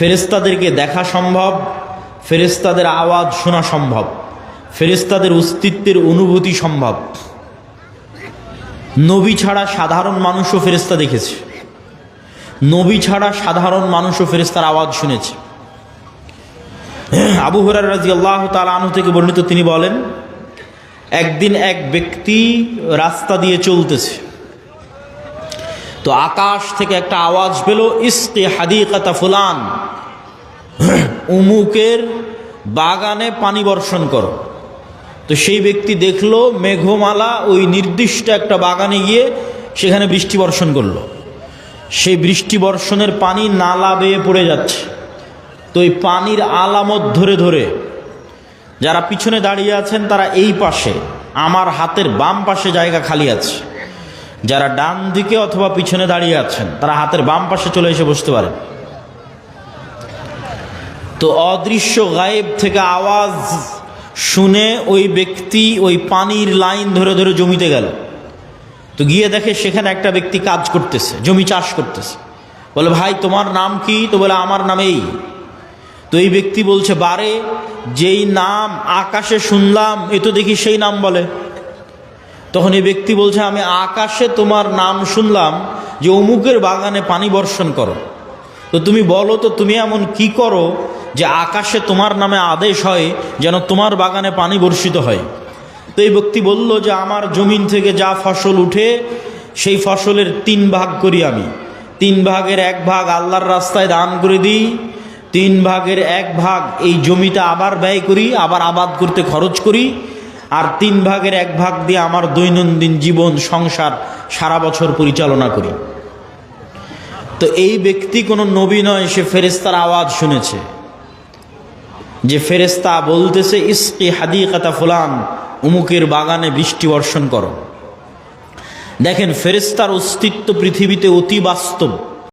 ফেরেস্তাদেরকে দেখা সম্ভব ফেরেস্তাদের আওয়াজ শোনা সম্ভব ফেরেস্তাদের অস্তিত্বের অনুভূতি সম্ভব। নবী ছাড়া সাধারণ মানুষও ফেরেস্তা দেখেছে। নবী ছাড়া সাধারণ মানুষও ফেরেস্তার আওয়াজ শুনেছে। আবু হরার রাজি আল্লাহ তালু থেকে বর্ণিত তিনি বলেন, একদিন এক ব্যক্তি রাস্তা দিয়ে চলতেছে। তো আকাশ থেকে একটা আওয়াজ পেল, ইস্কে হাদিকাতা ফুলান। উমুকের বাগানে পানি বর্ষণ করো। তো সেই ব্যক্তি দেখল, মেঘমালা ওই নির্দিষ্ট একটা বাগানে গিয়ে সেখানে বৃষ্টি বর্ষণ করল। সেই বৃষ্টি বর্ষণের পানি নালা বেয়ে পড়ে যাচ্ছে। তো এই পানির আলামত ধরে ধরে যারা পিছনে দাঁড়িয়ে আছেন, তারা এই পাশে, আমার হাতের বাম পাশে জায়গা খালি আছে। যারা ডান দিকে অথবা পিছনে দাঁড়িয়ে আছেন, তারা হাতের বাম পাশে চলে এসে বসতে পারেন। তো অদৃশ্য গায়েব থেকে আওয়াজ শুনে ওই ব্যক্তি ওই পানির লাইন ধরে ধরে জমিতে গেল। তো গিয়ে দেখে সেখানে একটা ব্যক্তি কাজ করতেছে, জমি চাষ করতেছে। বলে, ভাই, তোমার নাম কি? তো বলে, আমার নামেই তো এই ব্যক্তি বলছে, বারে, যেই নাম আকাশে শুনলাম, এ তো দেখি সেই নাম বলে। তখন এই ব্যক্তি বলছে, আমি আকাশে তোমার নাম শুনলাম যে অমুকের বাগানে পানি বর্ষণ করো। তো তুমি বলো তো, তুমি এমন কি করো যে আকাশে তোমার নামে আদেশ হয় যেন তোমার বাগানে পানি বর্ষিত হয়? তো এই ব্যক্তি বলল যে, আমার জমিন থেকে যা ফসল উঠে, সেই ফসলের তিন ভাগ করি আমি। তিন ভাগের এক ভাগ আল্লাহর রাস্তায় দান করে দিই, তিন ভাগের এক ভাগ এই জমিটা আবার ব্যয় করি, আবার আবাদ করতে খরচ করি আর তিন ভাগের এক ভাগ দিয়ে আমার দৈনন্দিন জীবন, সংসার সারা বছর পরিচালনা করি। তো এই ব্যক্তি কোনো নবী নয়, সে ফেরেস্তার আওয়াজ শুনেছে। যে ফেরেস্তা বলতেছে, ইস্কি হাদিকাতা ফুলান, উমুকের বাগানে বৃষ্টি বর্ষণ করো। দেখেন ফেরেস্তার অস্তিত্ব পৃথিবীতে অতি বাস্তব।